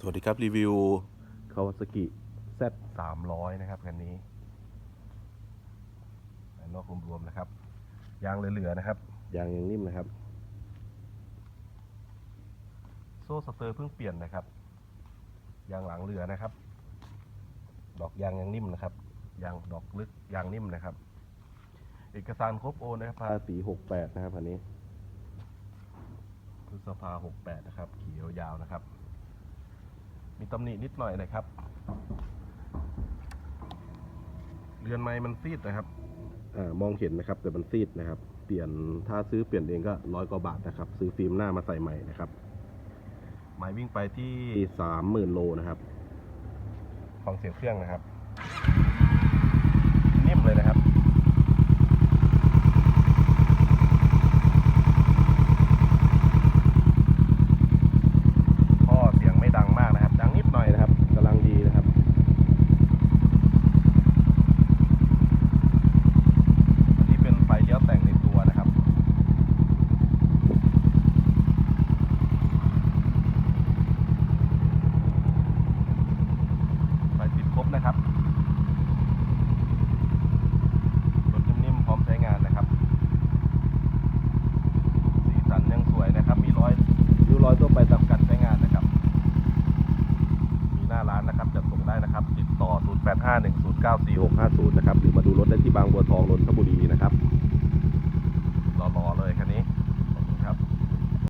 สวัสดีครับ รีวิว Kawasaki Z 300นะครับคันนี้ภายนอกรวมๆนะครับ ยางเหลือๆนะครับ ยางยังนิ่มนะครับ โซ่สเตอร์เพิ่งเปลี่ยนนะครับ ยางหลังเหลือนะครับ ดอกยางยังนิ่มนะครับ ยางดอกลึกยางนิ่มนะครับ เอกสารครบโอนนะครับภาษี68 นะครับคันนี้พฤษภา68 นะครับขี่ยาวๆนะครับ มีตำหนินิดหน่อยนะครับ เรือนไม้มันซีดนะครับอามองเห็นนะครับ แต่มันซีดนะครับ เปลี่ยนถ้าซื้อเปลี่ยนเองก็ร้อยกว่าบาทนะครับ ซื้อฟิล์มหน้ามาใส่ใหม่นะครับหมายวิ่งไปที่สามหมื่นโลนะครับ ฟังเสียงเครื่องนะครับ นิ่มเลยนะครับ ท่อเสียงไม่ดังมากนะครับ ดังนิดหน่อยนะครับกำลังดีนะครับ อันนี้เป็นไฟเลี้ยวแต่งในตัวนะครับ ไฟติดครบ นะครับรถนิ่มๆพร้อมใช้งานนะครับ สีสันยังสวยนะครับ มีร้อยริ้วรอยตัวไปตามกันใช้งานนะครับ มีหน้าร้านนะครับจะส่งได้นะครับ ติดต่อ 0851094650 นะครับ หรือมาดูรถได้ที่บางบัวทอง